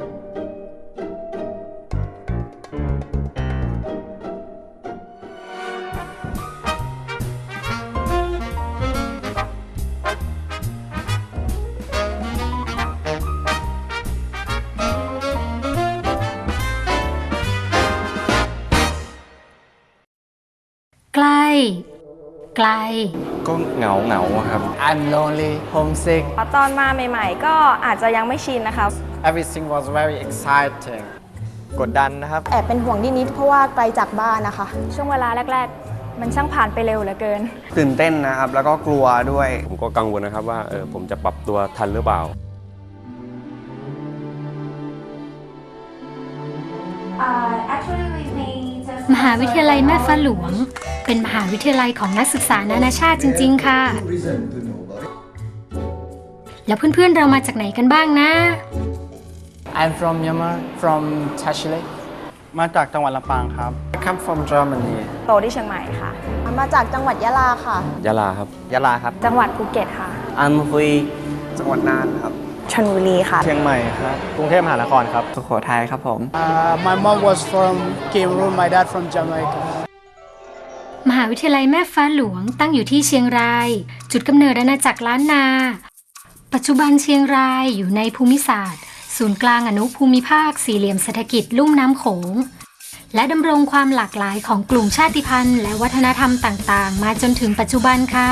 ใกล้ ไกล ก็เหงาเหงาๆครับ I'm lonely, homesick. ตอนมาใหม่ ๆ ก็อาจจะยังไม่ชินนะคะ Everything was very exciting. กดดันนะครับ แอบเป็นห่วงนิดๆเพราะว่าไกลจากบ้านนะคะ ช่วงเวลาแรก ๆ มันช่างผ่านไปเร็วเหลือเกิน ตื่นเต้นนะครับ แล้วก็กลัวด้วย ผมก็กังวลนะครับว่าเออผมจะปรับตัวทันหรือเปล่า มหาวิทยาลัยแม่ฟ้าหลวง เป็นมหาวิทยาลัยของนักศึกษานานาชาติจริง ๆ ค่ะ แล้วเพื่อนๆเรามาจากไหนกันบ้างนะ I'm from Myanmar, from Tashile. มาจากจังหวัดลำปางครับ I come from Germany. โตที่เชียงใหม่ค่ะ มาจากจังหวัดยะลาค่ะ ยะลาครับ ยะลาครับ จังหวัดภูเก็ตค่ะ อันคุยจังหวัดน่านครับชลบุรีค่ะ เชียงใหม่ครับ กรุงเทพมหานครครับ สุโขทัยครับผม Uh, my mom was from Cameroon, my dad from Jamaica. มหาวิทยาลัยแม่ฟ้าหลวงตั้งอยู่ที่เชียงราย จุดกำเนิดอาณาจักรล้านนา ปัจจุบันเชียงรายอยู่ในภูมิศาสตร์ ศูนย์กลางอนุภูมิภาคสี่เหลี่ยมเศรษฐกิจลุ่มน้ำโขง และดำรงความหลากหลายของกลุ่มชาติพันธุ์ และวัฒนธรรมต่างๆ มาจนถึงปัจจุบันค่ะ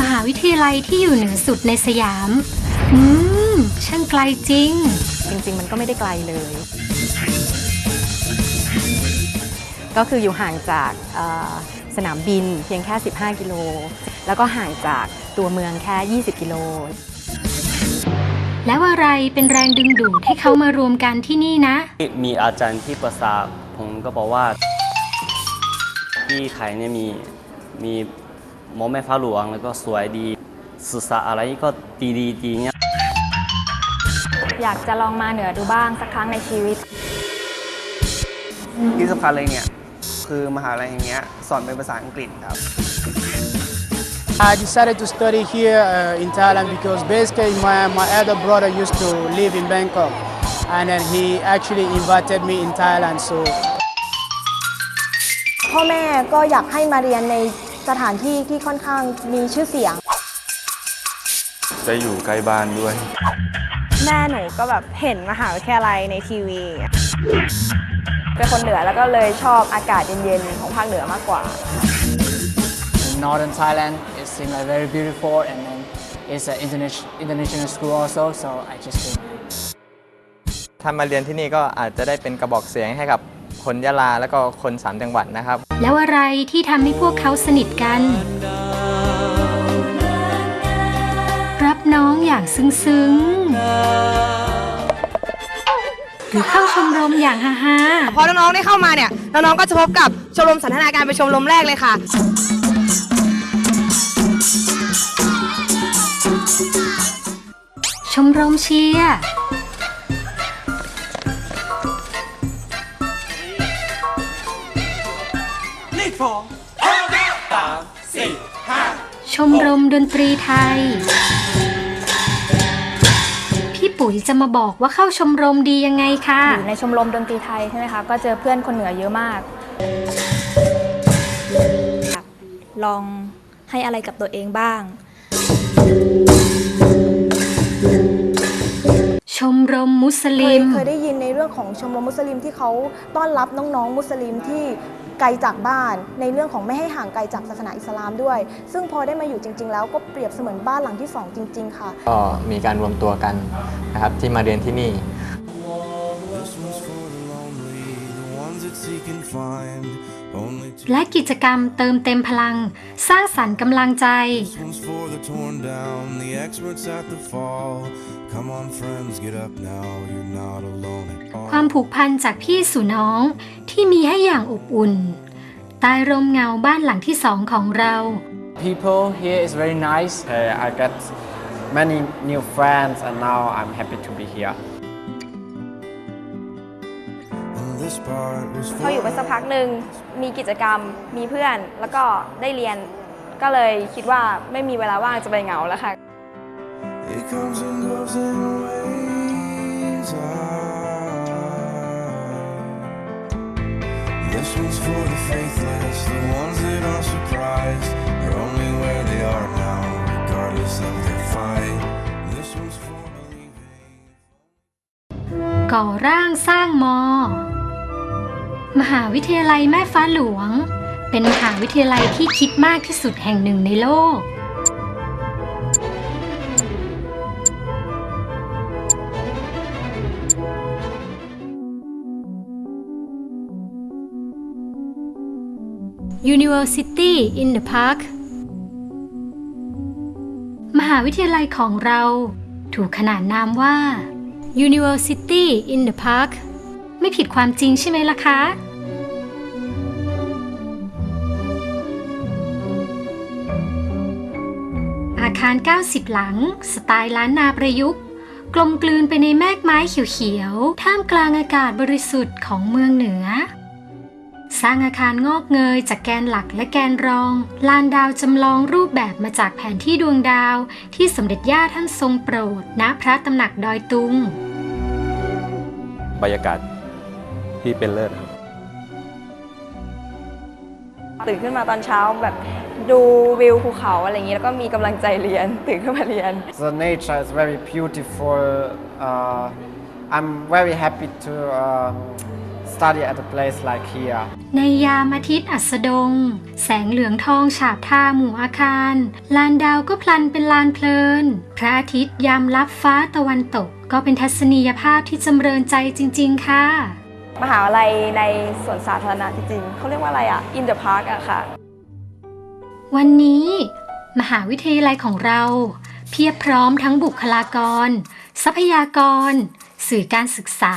มหาวิทยาลัยที่อยู่เหนือสุดในสยาม อืม ช่างไกลจริง จริง ๆ มันก็ไม่ได้ไกลเลย ก็คืออยู่ห่างจากเอ่อสนามบินเพียงแค่ 15 กิโล แล้วก็ห่างจากตัวเมืองแค่ 20 กิโล แล้วอะไรเป็นแรงดึงดูดให้เขามารวมกันที่นี่นะ มีอาจารย์ที่ประสาผมก็บอกว่า ที่ไทยเนี่ยมีมีหมอแม่ฟ้าหลวงแล้วก็สวยดีศึกษาอะไรก็ดีดีดีเนี่ยอยากจะลองมาเหนือดูบ้างสักครั้งในชีวิต ที่สำคัญเลยเนี่ย คือมหาลัยอย่างเงี้ยสอนเป็นภาษาอังกฤษครับ I decided to study here uh, in Thailand because basically my, my elder brother used to live in Bangkok and then he actually invited me in Thailand so พ่อแม่ก็อยากให้มาเรียนในสถานที่ที่ค่อนข้างมีชื่อเสียง จะอยู่ใกล้บ้านด้วย แม่หนูก็แบบเห็นมหาวิทยาลัยในทีวีอย่างเงี้ยเป็นคนเหนือแล้วก็เลยชอบอากาศเย็นๆของภาคเหนือมากกว่า in northern Thailand it seemed like very beautiful and then it's an international international school also so I just came here. ถ้ามาเรียนที่นี่ก็อาจจะได้เป็นกระบอกเสียงให้กับคนยะลาแล้วก็คนสามจังหวัดนะครับ แล้วอะไรที่ทำให้พวกเขาสนิทกัน รับน้องอย่างซึ้งๆ หรือเข้าชมรมอย่างฮาฮาพอน้องๆได้เข้ามาเนี่ย น้องๆก็จะพบกับชมรมสันทนาการเป็นชมรมแรกเลยค่ะ ชมรมเชียร์ชมรมดนตรีไทย พี่ปุ๋ยจะมาบอกว่าเข้าชมรมดียังไงคะอยู่ในชมรมดนตรีไทยใช่ไหมคะ ก็เจอเพื่อนคนเหนือเยอะมาก ลองให้อะไรกับตัวเองบ้าง ชมรมมุสเคลิยมเคยได้ยินในเรื่องของชมรมมุสลิมที่เขาต้อนรับน้องๆ มุสลิมที่ไกลจากบ้าน ในเรื่องของไม่ให้ห่างไกลจากศาสนาอิสลามด้วย ซึ่งพอได้มาอยู่จริง ๆ แล้วก็เปรียบเสมือนบ้านหลังที่สองจริง ๆ ค่ะ ก็มีการรวมตัวกันนะครับที่มาเรียนที่นี่ This one's for the lonely, the ones that seek and find only to. และกิจกรรมเติมเต็มพลัง สร้างสรรค์กำลังใจ This one's for the torn down, the experts at the fall. Come on, friends, get up now. You're not alone at all. ความผูกพันจากพี่สู่น้องที่มีให้อย่างอบอุ่น ใต้ร่มเงาบ้านหลังที่สองของเรา People here is very nice. I got many new friends and now I'm happy to be here พออยู่ไปสักพักหนึ่งมีกิจกรรมมีเพื่อนแล้วก็ได้เรียน ก็เลยคิดว่าไม่มีเวลาว่างจะไปเหงาแล้วค่ะ It comes and goes in waves. inside. This one's for the faithless, the ones that are surprised. They're only where they are now, regardless of their fight. This one's for believing. ก่อร่างสร้างมอ มหาวิทยาลัยแม่ฟ้าหลวง เป็นมหาวิทยาลัยที่คิดมากที่สุดแห่งหนึ่งในโลก University in the Park มหาวิทยาลัยของเรา ถูกขนานนามว่า University in the Park ไม่ผิดความจริงใช่ไหมล่ะคะ อาคาร 90 หลัง สไตล์ล้านนาประยุกต์ กลมกลืนไปในแมกไม้เขียวๆ ท่ามกลางอากาศบริสุทธิ์ของเมืองเหนือ สร้างอาคารงอกเงยจากแกนหลักและแกนรอง ลานดาวจำลองรูปแบบมาจากแผนที่ดวงดาว ที่สมเด็จย่าท่านทรงโปรดณพระตำหนักดอยตุงบรรยากาศ ที่เป็นเลิศครับ ตื่นขึ้นมาตอนเช้าแบบดูวิวภูเขาอะไรอย่างนี้แล้วก็มีกำลังใจเรียนตื่นขึ้นมาเรียน The nature is very beautiful. Uh, I'm very happy to um, study at a place like here. ในยามอาทิตย์อัสดง แสงเหลืองทองฉาบทาหมู่อาคาร ลานดาวก็พลันเป็นลานเพลิน พระอาทิตย์ยามลับฟ้าตะวันตก ก็เป็นทัศนียภาพที่จำเริญใจจริง ๆ ค่ะ มหาวิทยาลัยในสวนสาธารณะจริงๆเขาเรียกว่าอะไรอะ in the park อะค่ะ วันนี้ มหาวิทยาลัยของเรา เพียบพร้อมทั้งบุคลากร ทรัพยากร สื่อการศึกษา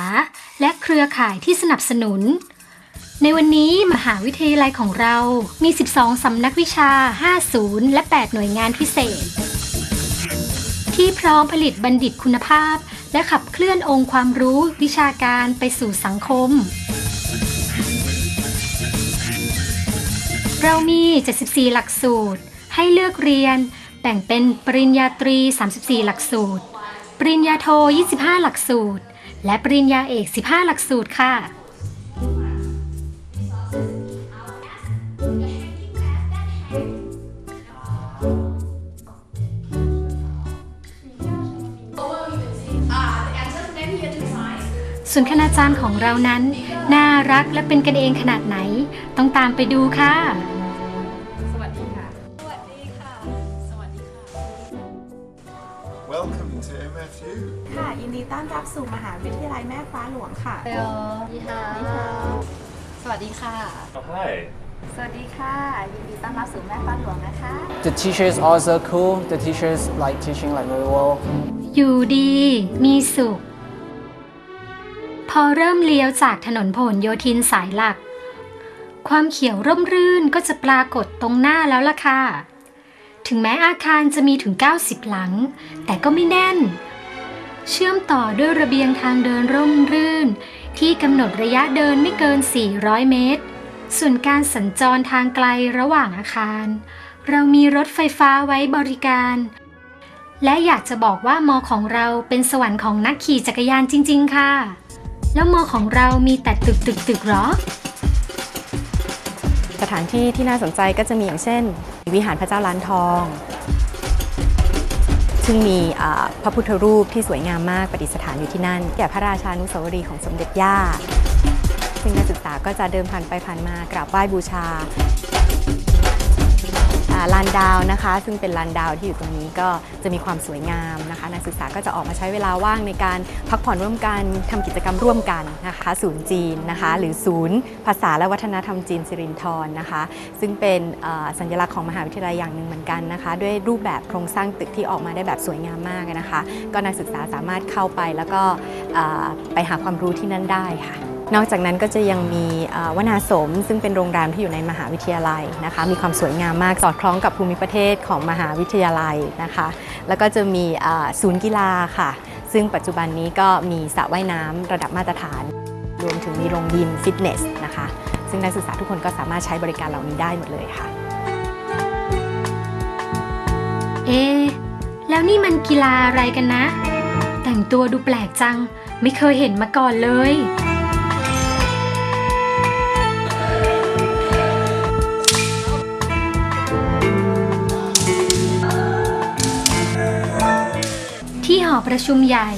และเครือข่ายที่สนับสนุน ในวันนี้มหาวิทยาลัยของเรามี 12 สำนักวิชา5ศูนย์และ 8 หน่วยงานพิเศษ ที่พร้อมผลิตบัณฑิตคุณภาพ และขับเคลื่อนองค์ความรู้วิชาการไปสู่สังคม เรามี 74 หลักสูตร ให้เลือกเรียน แบ่งเป็นปริญญาตรี 34 หลักสูตร ปริญญาโท 25 หลักสูตร และปริญญาเอก 15 หลักสูตรค่ะ ส่วนคณาจารย์ของเรานั้น น่ารักและเป็นกันเองขนาดไหน ต้องตามไปดูค่ะ Welcome to MFU. ค่ะ ยินดีต้อนรับสู่มหาวิทยาลัยแม่ฟ้าหลวงค่ะ ดีค่ะ สวัสดีค่ะ Hi สวัสดีค่ะ ยินดีต้อนรับสู่แม่ฟ้าหลวงนะคะ The teacher is also cool. The teachers like teaching like very well. อยู่ดี มีสุขพ อเริ่มเลี้ยวจากถนนพหลโยธินสายหลัก ความเขียวร่มรื่นก็จะปรากฏตรงหน้าแล้วล่ะค่ะ ถึงแม้อาคารจะมีถึง 90 หลัง แต่ก็ไม่แน่น เชื่อมต่อด้วยระเบียงทางเดินร่มรื่น ที่กำหนดระยะเดินไม่เกิน 400 เมตร ส่วนการสัญจรทางไกลระหว่างอาคาร เรามีรถไฟฟ้าไว้บริการและอยากจะบอกว่ามอของเราเป็นสวรรค์ของนักขี่จักรยานจริง ๆ ค่ะ แล้วมอของเรามีแต่ตึกตึกตึกๆๆหรอ สถานที่ที่น่าสนใจก็จะมีอย่างเช่น วิหารพระเจ้าล้านทอง ซึ่งมีพระพุทธรูปที่สวยงามมากประดิษฐานอยู่ที่นั่น แก่พระราชานุสาวรีย์ของสมเด็จย่าซึ่งนักศึกษาก็จะเดินผ่านไปผ่านมากราบไหว้บูชา ลานดาวนะคะ ซึ่งเป็นลานดาวที่อยู่ตรงนี้ก็จะมีความสวยงามนะคะ นักศึกษาก็จะออกมาใช้เวลาว่างในการพักผ่อนร่วมกันทำกิจกรรมร่วมกันนะคะ ศูนย์จีนนะคะ หรือศูนย์ ภาษาและวัฒนธรรมจีนสิรินธรนะคะ ซึ่งเป็นสัญลักษณ์ของมหาวิทยาลัยอย่างหนึ่งเหมือนกันนะคะ ด้วยรูปแบบโครงสร้างตึกที่ออกมาได้แบบสวยงามมากนะคะ ก็นักศึกษาสามารถเข้าไปแล้วก็ไปหาความรู้ที่นั่นได้ค่ะ นอกจากนั้นก็จะยังมีวนาสม ซึ่งเป็นโรงแรมที่อยู่ในมหาวิทยาลัยนะคะ มีความสวยงามมากสอดคล้องกับภูมิประเทศของมหาวิทยาลัยนะคะ แล้วก็จะมีศูนย์กีฬาค่ะ ซึ่งปัจจุบันนี้ก็มีสระว่ายน้ำระดับมาตรฐาน รวมถึงมีโรงยิมฟิตเนสนะคะ ซึ่งนักศึกษาทุกคนก็สามารถใช้บริการเหล่านี้ได้หมดเลยค่ะ เอ๊แล้วนี่มันกีฬาอะไรกันนะ แต่งตัวดูแปลกจัง ไม่เคยเห็นมาก่อนเลย ประชุมใหญ่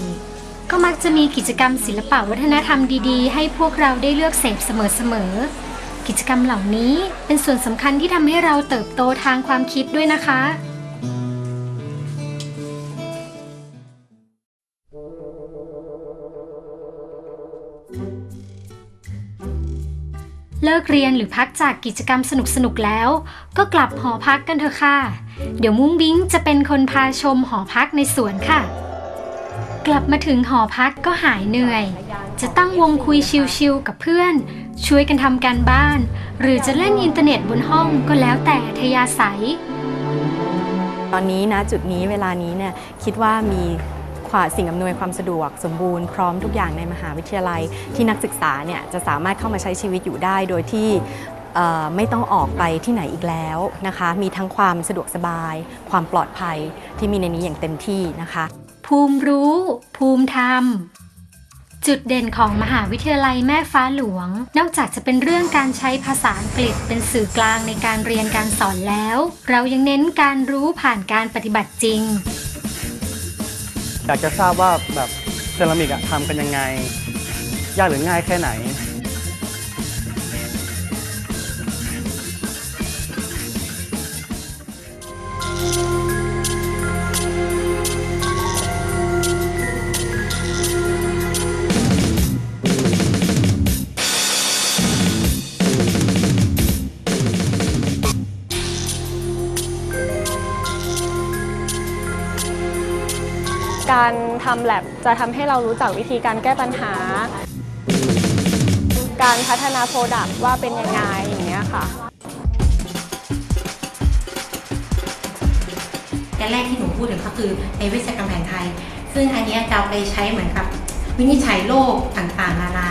ก็มักจะมีกิจกรรมศิลปะวัฒนธรรมดีๆ ให้พวกเราได้เลือกเสพเสมอๆ กิจกรรมเหล่านี้เป็นส่วนสำคัญที่ทำให้เราเติบโตทางความคิดด้วยนะคะ เลิกเรียนหรือพักจากกิจกรรมสนุกๆแล้ว ก็กลับหอพักกันเถอะค่ะ เดี๋ยวมุ้งบิ้งจะเป็นคนพาชมหอพักในสวนค่ะ กลับมาถึงหอพักก็หายเหนื่อย จะตั้งวงคุยชิลๆกับเพื่อน ช่วยกันทำการบ้าน หรือจะเล่นอินเทอร์เน็ตบนห้องก็แล้วแต่ทยาศัย ตอนนี้นะจุดนี้เวลานี้เนี่ยคิดว่ามีความสิ่งอำนวยความสะดวกสมบูรณ์พร้อมทุกอย่างในมหาวิทยาลัย ที่นักศึกษาเนี่ยจะสามารถเข้ามาใช้ชีวิตอยู่ได้โดยที่ไม่ต้องออกไปที่ไหนอีกแล้วนะคะ มีทั้งความสะดวกสบาย ความปลอดภัยที่มีในนี้อย่างเต็มที่นะคะ ภูมิรู้ ภูมิธรรม จุดเด่นของมหาวิทยาลัยแม่ฟ้าหลวง นอกจากจะเป็นเรื่องการใช้ภาษาอังกฤษเป็นสื่อกลางในการเรียนการสอนแล้ว เรายังเน้นการรู้ผ่านการปฏิบัติจริง อยากจะทราบว่าแบบเซรามิกอะทำกันยังไง ยากหรือง่ายแค่ไหน การทำแ a บจะทำให้เรารู้จักวิธีการแก้ปัญหา การพัฒนาโปรดักต์ว่าเป็นยังไงอย่างเงี้ยค่ะแต่แรกที่หนูพูดถึงก็คือในเวชกรรมแผนไทย ซึ่งอันเนี้ยจะเอาไปใช้เหมือนกับวินิจฉัยโรคต่างๆ นานา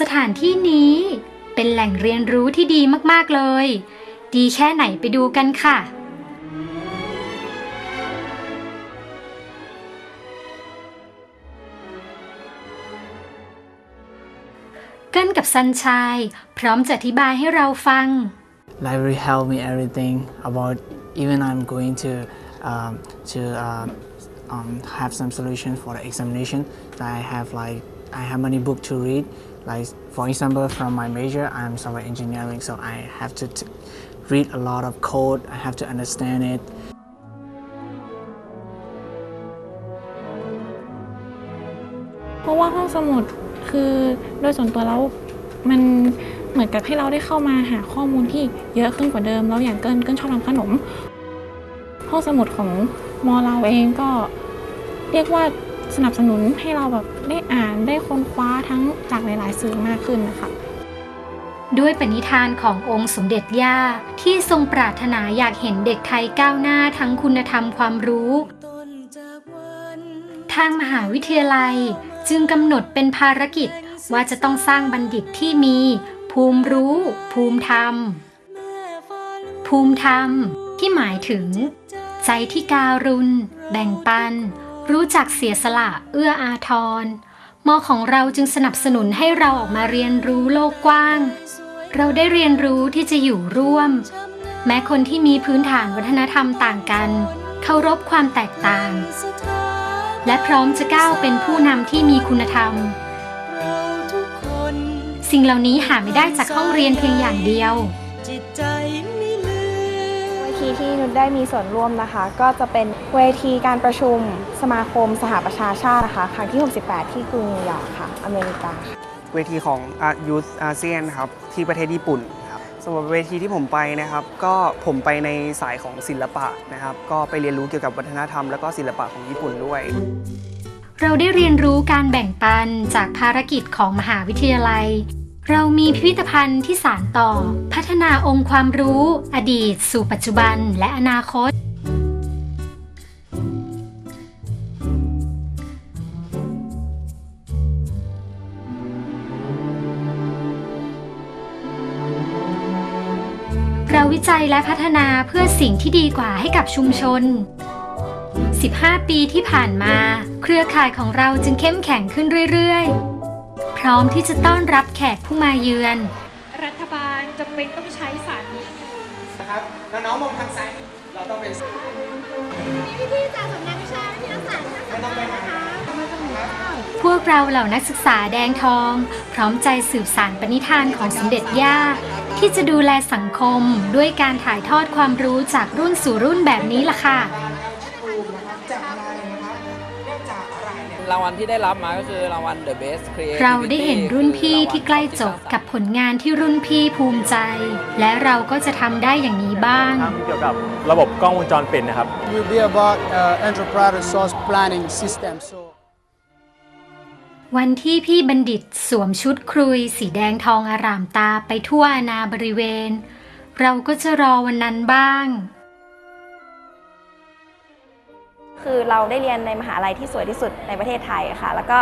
สถานที่นี้ เป็นแหล่งเรียนรู้ที่ดีมากๆเลย ดีแค่ไหนไปดูกันค่ะ เกินกับซันชายพร้อมจะอธิบายให้เราฟัง library help me everything about even I'm going to um, to um, um, have some solution for the examination that I have like I have many book to read like for example from my major I'm software engineering so I have to t- read a lot of code I have to understand it เพราะว่าห้องสมุดคือโดยส่วนตัวแล้วมันเหมือนกับให้เราได้เข้ามาหาข้อมูลที่เยอะขึ้นกว่าเดิม แล้วอย่างเกินเกินชอบทำขนม ห้องสมุดของมอเราเองก็เรียกว่า สนับสนุนให้เราแบบได้อ่านได้ค้นคว้าทั้งจากหลายๆสื่อมากขึ้นนะคะด้วยปณิธานขององค์สมเด็จย่า ที่ทรงปรารถนาอยากเห็นเด็กไทยก้าวหน้าทั้งคุณธรรมความรู้ ทางมหาวิทยาลัยจึงกำหนดเป็นภารกิจว่าจะต้องสร้างบัณฑิตที่มี ภูมิรู้ ภูมิธรรม ภูมิธรรม ที่หมายถึง ใจที่การุณ แบ่งปัน รู้จักเสียสละเอื้ออาทร มอของเราจึงสนับสนุนให้เราออกมาเรียนรู้โลกกว้าง เราได้เรียนรู้ที่จะอยู่ร่วม แม้คนที่มีพื้นฐานวัฒนธรรมต่างกัน เคารพความแตกต่าง และพร้อมจะก้าวเป็นผู้นำที่มีคุณธรรม สิ่งเหล่านี้หาไม่ได้จากห้องเรียนเพียงอย่างเดียวเว ทีที่นุชได้มีส่วนร่วมนะคะ ก็จะเป็นเวทีการประชุมสมาคมสหประชาชาตินะคะครั้งที่ 68 ที่กรุงนิวยอร์กค่ะ อเมริกาค่ะเวทีของยูสอาเซียนครับที่ประเทศญี่ปุ่นครับสำหรับเวทีที่ผมไปนะครับ ก็ผมไปในสายของศิลปะนะครับ ก็ไปเรียนรู้เกี่ยวกับวัฒนธรรมแล้วก็ศิลปะของญี่ปุ่นด้วย เราได้เรียนรู้การแบ่งปันจากภารกิจของมหาวิทยาลัย เรามีพิพิธภัณฑ์ที่สานต่อ พัฒนาองค์ความรู้ อดีต สู่ปัจจุบันและอนาคต เราวิจัยและพัฒนาเพื่อสิ่งที่ดีกว่าให้กับชุมชน 15 ปีที่ผ่านมา เครือข่ายของเราจึงเข้มแข็งขึ้นเรื่อย ๆ พร้อมที่จะต้อนรับแขกผู้มาเยือน รัฐบาลจำเป็นต้องใช้สารนี้นะครับน้องๆมองทางซ้ายเราต้องเป็นมีวิธีจากสำนักวิชาวิทยาศาสตร์ที่น่าสนใจนะคะพวกเราเหล่านักศึกษาแดงทอง พร้อมใจสืบสานปณิธานของสมเด็จย่า ที่จะดูแลสังคมด้วยการถ่ายทอดความรู้จากรุ่นสู่รุ่นแบบนี้ล่ะค่ะ รางวัลที่ได้รับมาก็คือรางวัล The Best Creativity เราได้เห็นรุ่นพี่ที่ใกล้จบกับผลงานที่รุ่นพี่ภูมิใจ และเราก็จะทำได้อย่างนี้บ้างเกี่ยวกับระบบกล้องวงจรปิดนะครับ will be about uh, enterprise resource planning system. So วันที่พี่บัณฑิตสวมชุดครุย สีแดงทองอารามตาไปทั่วอาณาบริเวณ เราก็จะรอวันนั้นบ้าง คือเราได้เรียนในมหาลัยที่สวยที่สุดในประเทศไทยค่ะ แล้วก็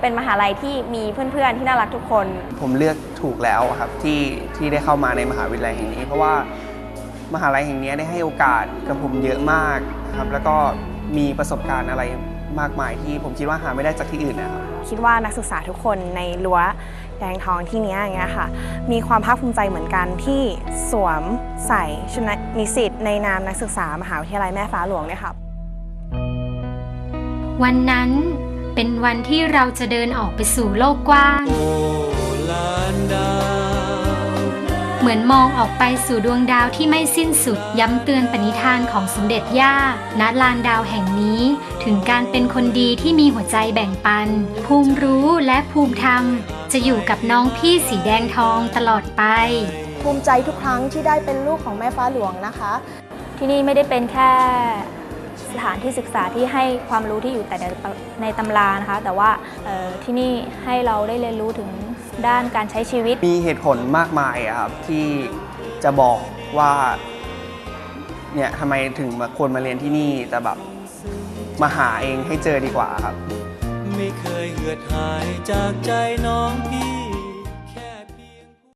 เป็นมหาลัยที่มีเพื่อนๆที่น่ารักทุกคน ผมเลือกถูกแล้วครับที่ที่ได้เข้ามาในมหาวิทยาลัยแห่งนี้ เพราะว่ามหาลัยแห่งนี้ได้ให้โอกาสกับผมเยอะมากครับแล้วก็มีประสบการณ์อะไรมากมายที่ผมคิดว่าหาไม่ได้จากที่อื่นนะครับคิดว่านักศึกษาทุกคนในรั้วแดงทองที่เนี้ยอย่างเงี้ยค่ะ มีความภาคภูมิใจเหมือนกันที่สวมใส่ชุดนิสิตในนามนักศึกษามหาวิทยาลัยแม่ฟ้าหลวงเนี่ยค่ะ วันนั้นเป็นวันที่เราจะเดินออกไปสู่โลกกว้าง เหมือนมองออกไปสู่ดวงดาวที่ไม่สิ้นสุดย้ำเตือนปณิธานของสมเด็จย่าณลานดาวแห่งนี้ ถึงการเป็นคนดีที่มีหัวใจแบ่งปัน ภูมิรู้และภูมิธรรม จะอยู่กับน้องพี่สีแดงทองตลอดไป ภูมิใจทุกครั้งที่ได้เป็นลูกของแม่ฟ้าหลวงนะคะ ที่นี่ไม่ได้เป็นแค่ สถานที่ศึกษาที่ให้ความรู้ที่อยู่แต่ในในตำรานะคะ แต่ว่าเอ่อที่นี่ให้เราได้เรียนรู้ถึงด้านการใช้ชีวิต มีเหตุผลมากมายอะครับที่จะบอกว่าเนี่ยทำไมถึงมาควรมาเรียนที่นี่แต่แบบมาหาเองให้เจอดีกว่าครับ ไม่เคยเหือดหายจากใจน้องพี่